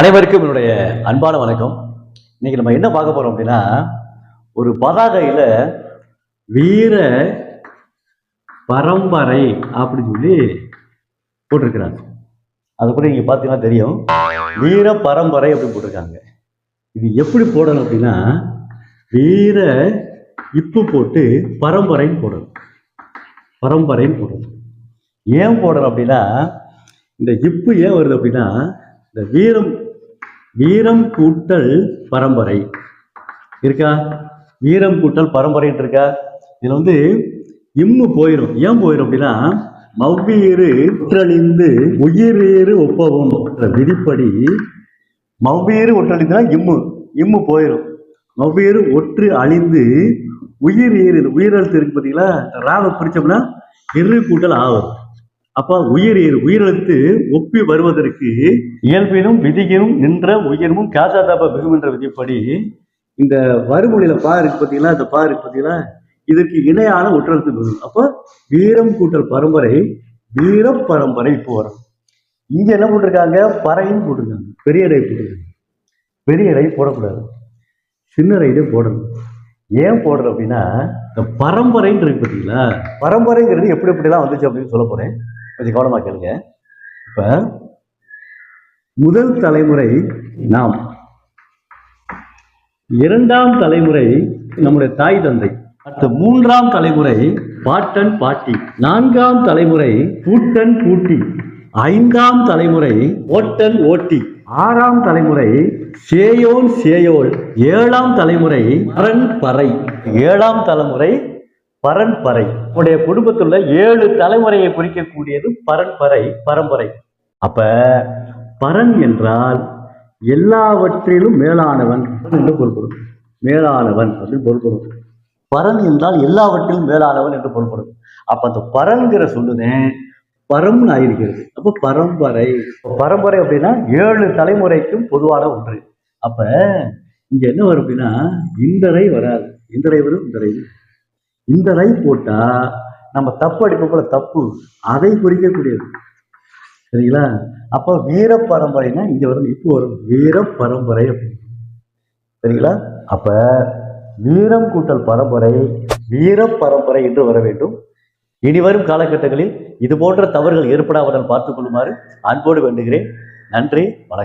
அனைவருக்கும் என்னுடைய அன்பான வணக்கம். இன்னைக்கு நம்ம என்ன பார்க்க போறோம் அப்படின்னா ஒரு பதாகையில வீர பரம்பரை அப்படின்னு சொல்லி போட்டிருக்கிறாங்க. அது கூட நீங்க பார்த்தீங்கன்னா தெரியும். வீர பரம்பரை அப்படி போட்டிருக்காங்க. இது எப்படி போடணும் அப்படின்னா வீர இப்பு போட்டு பரம்பரைன்னு போடணும். பரம்பரைன்னு போடணும். ஏன் போடணும் அப்படின்னா இந்த இப்பு ஏன் வருது அப்படின்னா இந்த வீரம் வீரம் கூட்டல் பரம்பரை. இருக்கா? வீரம் கூட்டல் பரம்பரைன்ட்டு இருக்கா? இதில் வந்து இம்மு போயிடும் ஏன் போயிடும் அப்படின்னா மவ்வீறு உற்றழிந்து உயிரேறு ஒப்பவும் விதிப்படி மவ்வீறு ஒற்றழிந்துனா இம்மு இம்மு போயிடும் மவ்வீறு ஒற்று அழிந்து உயிர் ஏறு இது உயிரெழுத்து இருக்கு பார்த்தீங்களா ராவை பிடிச்சோம்னா இரு கூட்டல் ஆகும். அப்ப உயிர் உயிரெழுத்து ஒப்பி வருவதற்கு இயல்பினும் விதியினும் நின்ற உயிரும் காசாதாப மிகும் என்ற விதிப்படி இந்த வறுமொழியில பா இருக்கு பார்த்தீங்களா இந்த பா இருக்கு பார்த்தீங்களா இதற்கு இணையான ஒற்றெழுத்து வரும் அப்போ வீரம் கூட்டல் பரம்பரை வீர பரம்பரை இப்போ வரும். இங்க என்ன போட்டிருக்காங்க? பறையும் போட்டிருக்காங்க. பெரிய இடை போட்டிருக்காங்க. பெரிய இடை போடக்கூடாது. சின்ன ரைடே போடணும். ஏன் போடுறோம் அப்படின்னா இந்த பரம்பரைன்னு இருக்கு பார்த்தீங்களா பரம்பரைங்கிறது எப்படி எப்படிலாம் வந்துச்சு அப்படின்னு சொல்ல போறேன். கொஞ்சம் கவனமாக கேளுங்க. இப்ப முதல் தலைமுறை நாம். இரண்டாம் தலைமுறை நம்முடைய தாய் தந்தை. அடுத்த மூன்றாம் தலைமுறை பாட்டன் பாட்டி. நான்காம் தலைமுறை பூட்டன் பூட்டி. ஐந்தாம் தலைமுறை ஓட்டன் ஓட்டி. ஆறாம் தலைமுறை சேயோன் சேயோல். ஏழாம் தலைமுறை பரன் பறை. ஏழாம் தலைமுறை பரன்பரை உடைய குடும்பத்துல ஏழு தலைமுறையை குறிக்கக்கூடியது பரன்பரை பரம்பரை. அப்ப பரன் என்றால் எல்லாவற்றிலும் மேலானவன் என்று பொருள்படும். மேலானவன் அப்படின்னு பொருள்படும். பரன் என்றால் எல்லாவற்றிலும் மேலானவன் என்று பொருள்படும். அப்ப அந்த பரன்கிற சொல்லுனே பரம்னு ஆயிருக்கிறது. அப்ப பரம்பரை. பரம்பரை அப்படின்னா ஏழு தலைமுறைக்கும் பொதுவான ஒன்று. அப்ப இங்க என்ன வரும் அப்படின்னா இந்தரை வராது. இந்தரை வரும் இந்தரை வரும். இந்த ரை போட்டா நம்ம தப்பு அடிப்போம் போல தப்பு. அதை குறிக்கக்கூடியது. சரிங்களா? அப்போ வீர பரம்பரைனா இங்க வரும் இப்போ வரும். வீர பரம்பரை சரிங்களா? அப்ப வீரம் கூட்டல் பரம்பரை வீர பரம்பரை என்று வர வேண்டும். இனி வரும் காலகட்டங்களில் இது போன்ற தவறுகள் ஏற்படாமல் பார்த்துக் கொள்ளுமாறு அன்போடு வேண்டுகிறேன். நன்றி வணக்கம்.